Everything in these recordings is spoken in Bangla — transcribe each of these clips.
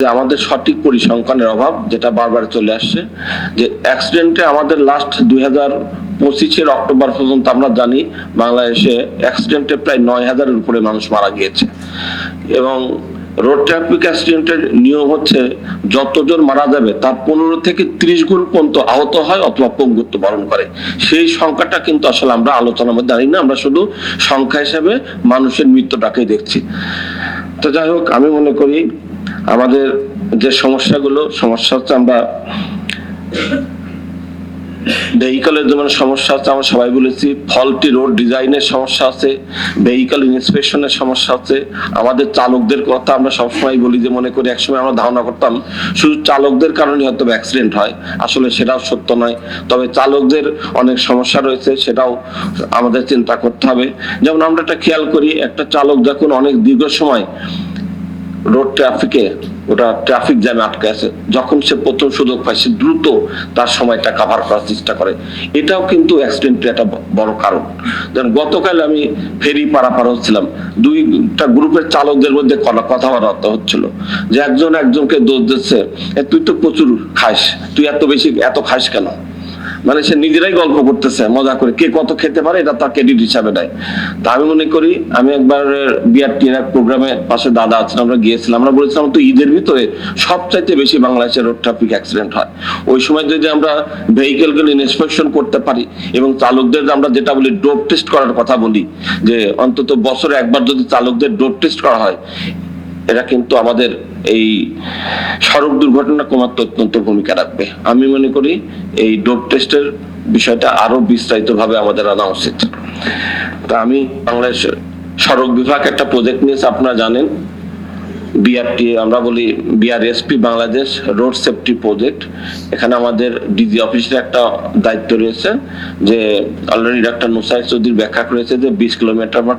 আমাদের সঠিক পরিসংখ্যানের অভাব যেটা বারবার চলে আসছে, যে অ্যাক্সিডেন্টে আমাদের লাস্ট দুই হাজার পঁচিশের অক্টোবর পর্যন্ত আমরা জানি বাংলাদেশে অ্যাক্সিডেন্টে প্রায় নয় হাজারের উপরে মানুষ মারা গিয়েছে। এবং রোড ট্রাফিক অ্যাক্সিডেন্টের নিয়ম হচ্ছে যতজন মারা যাবে, তার পনেরো থেকে ত্রিশ গুণ পর্যন্ত আহত হয় অথবা পঙ্গুত্ব বরণ করে। সেই সংখ্যাটা কিন্তু আসলে আমরা আলোচনার মধ্যে আনি না, আমরা শুধু সংখ্যা হিসেবে মানুষের মৃত্যুটাকেই দেখছি। তো যাই হোক, আমি মনে করি আমাদের যে সমস্যাগুলো, সমস্যা হচ্ছে আমরা ভেহিকলের যেমন সমস্যা আছে আমরা সবাই বলেছি ফলটি রোড ডিজাইনের সমস্যা আছে ভেহিকল ইন্সপেকশনের সমস্যা আছে। আমাদের চালকদের কথা আমরা সবসময় বলি যে, মনে করি একসময় আমরা ধারণা করতাম, শুধু চালকদের কারণে হয়তো অ্যাক্সিডেন্ট হয়। আসলে সেটাও সত্য নয়। তবে চালকদের অনেক সমস্যা রয়েছে, সেটাও আমাদের চিন্তা করতে হবে। যেমন আমরা একটা খেয়াল করি, একটা চালক যখন অনেক দীর্ঘ সময় রোড ট্রাফিকে ওটা ট্রাফিক জ্যামে আটকে আছে। যখন সে প্রথম সুযোগ পায়, সে দ্রুত তার সময়টা কাভার করার চেষ্টা করে। এটাও কিন্তু অ্যাক্সিডেন্টের একটা বড় কারণ। যেমন গতকাল আমি ফেরি পারাপার হচ্ছিলাম। দুইটা গ্রুপের চালকদের মধ্যে কথা- কথাবার্তা হচ্ছিল যে একজন একজনকে দোষ দিচ্ছে তুই তো প্রচুর খাস। তুই এত বেশি, এত খাস কেন? মানে সে নিজেরাই গল্প করতেছে, মজা করে। কে কত খেতে পারে, এটা তার ক্রেডিট হিসাবে নেয় তা আমি মনে করি, আমি একবার বিআরটির এক প্রোগ্রামে পাশে দাদা আছেন, আমরা গিয়েছিলাম, আমরা বলেছিলাম তো ঈদের ভিতরে সবচাইতে বেশি বাংলাদেশে রোড ট্রাফিক অ্যাক্সিডেন্ট হয়। ওই সময় যদি আমরা ভেহিকেলগুলো ইন্সপেকশন করতে পারি, এবং চালকদের আমরা যেটা বলি ডোপ টেস্ট করার কথা বলি, যে অন্তত বছরে একবার যদি চালকদের ডোপ টেস্ট করা হয় এটা কিন্তু আমাদের এই সড়ক দুর্ঘটনা কমাতে অত্যন্ত ভূমিকা রাখবে। আমি মনে করি এই ডোপ টেস্টের বিষয়টা আরও বিস্তারিত ভাবে আমাদের আনা উচিত। তা আমি বাংলাদেশ সড়ক বিভাগ একটা প্রজেক্ট নিয়েছে, আপনারা জানেন। বিআরটি, আমরা বলি BRSP, Bangladesh road safety project. এখানে আমাদের ডিজি অফিসের একটা দায়িত্ব রয়েছে যে অলরেডি ডাক্তার নুসাই চৌধুরী ব্যাখ্যা করেছে যে বিশ কিলোমিটার বা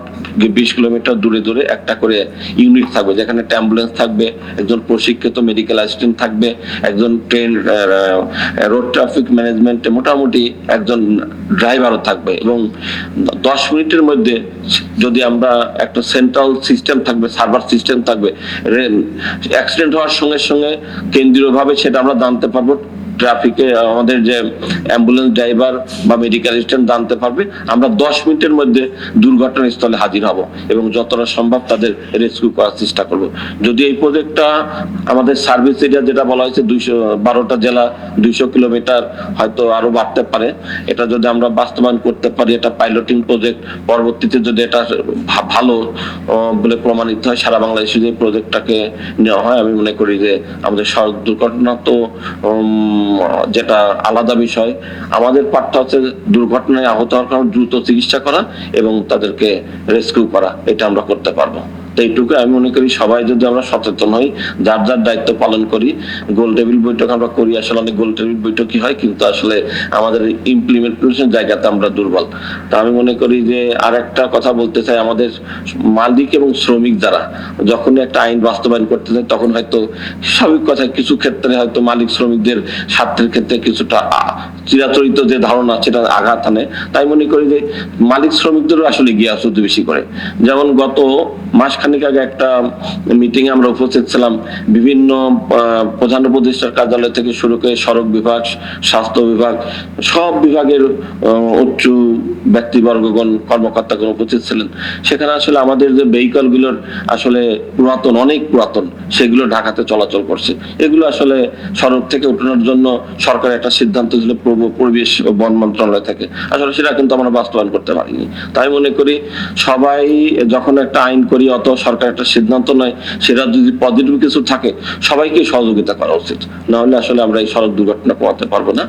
বিশ কিলোমিটার দূরে দূরে একটা করে ইউনিট থাকবে, যেখানে অ্যাম্বুলেন্স থাকবে, একজন প্রশিক্ষিত মেডিকেল অ্যাসিস্ট্যান্ট থাকবে, একজন ট্রেন রোড ট্রাফিক ম্যানেজমেন্টে মোটামুটি একজন ড্রাইভারও থাকবে। এবং দশ মিনিটের মধ্যে যদি আমরা একটা সেন্ট্রাল সিস্টেম থাকবে সার্ভার সিস্টেম থাকবে অ্যাক্সিডেন্ট হওয়ার সঙ্গে সঙ্গে কেন্দ্রীয়ভাবে সেটা আমরা জানতে পারব। ট্রাফিকে আমাদের যে অ্যাম্বুলেন্স ড্রাইভার বা মেডিকেল অ্যাসিস্ট্যান্ট জানতে পারবে, আমরা দশ মিনিটের মধ্যে দুর্ঘটনাস্থলে হাজির হব এবং যতটা সম্ভব তাদের রেস্কিউ করার চেষ্টা করব। যদি এই প্রজেক্টটা আমাদের সার্ভিস এরিয়া যেটা বলা হয়েছে, দুইশো বারোটা জেলা, দুইশো কিলোমিটার হয়তো আরও বাড়তে পারে। এটা যদি আমরা বাস্তবায়ন করতে পারি, এটা পাইলটিং প্রজেক্ট পরবর্তীতে যদি এটা ভালো বলে প্রমাণিত হয়, সারা বাংলাদেশে যে প্রজেক্টটাকে নেওয়া হয়, আমি মনে করি যে আমাদের সড়ক দুর্ঘটনা তো যেটা আলাদা বিষয়। আমাদের পাঠটা হচ্ছে দুর্ঘটনায় আহত হওয়ার কারণে দ্রুত চিকিৎসা করা এবং তাদেরকে রেস্কিউ করা, এটা আমরা করতে পারব। এইটুকু। আমি মনে করি সবাই যদি আমরা সচেতন হই, যার যার দায়িত্ব পালন করি গোল টেবিল বৈঠক আমরা করি, আসলে অনেক গোল টেবিল বৈঠক বৈঠকই হয়, কিন্তু আসলে আমাদের ইমপ্লিমেন্টেশন জায়গাতে আমরা দুর্বল। তা আমি মনে করি যে আর একটা কথা বলতে চাই, আমাদের মালিক এবং শ্রমিক যারা যখন একটা আইন বাস্তবায়ন করতে চায়, তখন হয়তো স্বাভাবিক কথা, কিছু ক্ষেত্রে হয়তো মালিক শ্রমিকদের স্বার্থের ক্ষেত্রে কিছুটা চিরাচরিত যে ধারণা সেটা আঘাত আনে। তাই মনে করি যে মালিক শ্রমিকদেরও আসলে গিয়ে আসতে বেশি করে। যেমন গত মাসখানেক আগে একটা মিটিং আমরা উপস্থিত ছিলাম, বিভিন্ন প্রধান উপদেষ্টার কার্যালয় থেকে শুরু করে সড়ক বিভাগ, স্বাস্থ্য বিভাগ, সব বিভাগের উচ্চ ব্যক্তিবর্গগণ, কর্মকর্তাগণ উপস্থিত ছিলেন। সেখানে আসলে আমাদের যে ভেহিকলগুলোর আসলে পুরাতন, অনেক পুরাতন, সেগুলো ঢাকাতে চলাচল করছে। এগুলো আসলে সড়ক থেকে উঠানোর জন্য সরকার একটা সিদ্ধান্ত ছিল পরিবেশ ও বন মন্ত্রণালয় থেকে। আসলে সেটা কিন্তু আমরা বাস্তবায়ন করতে পারিনি। তাই মনে করি সবাই যখন একটা আইন করি, অত সরকার একটা সিদ্ধান্ত নেয়, সেটা যদি পজিটিভ কিছু থাকে, সবাইকে সহযোগিতা করা উচিত। না হলে আসলে আমরা এই সড়ক দুর্ঘটনা কমাতে পারব না।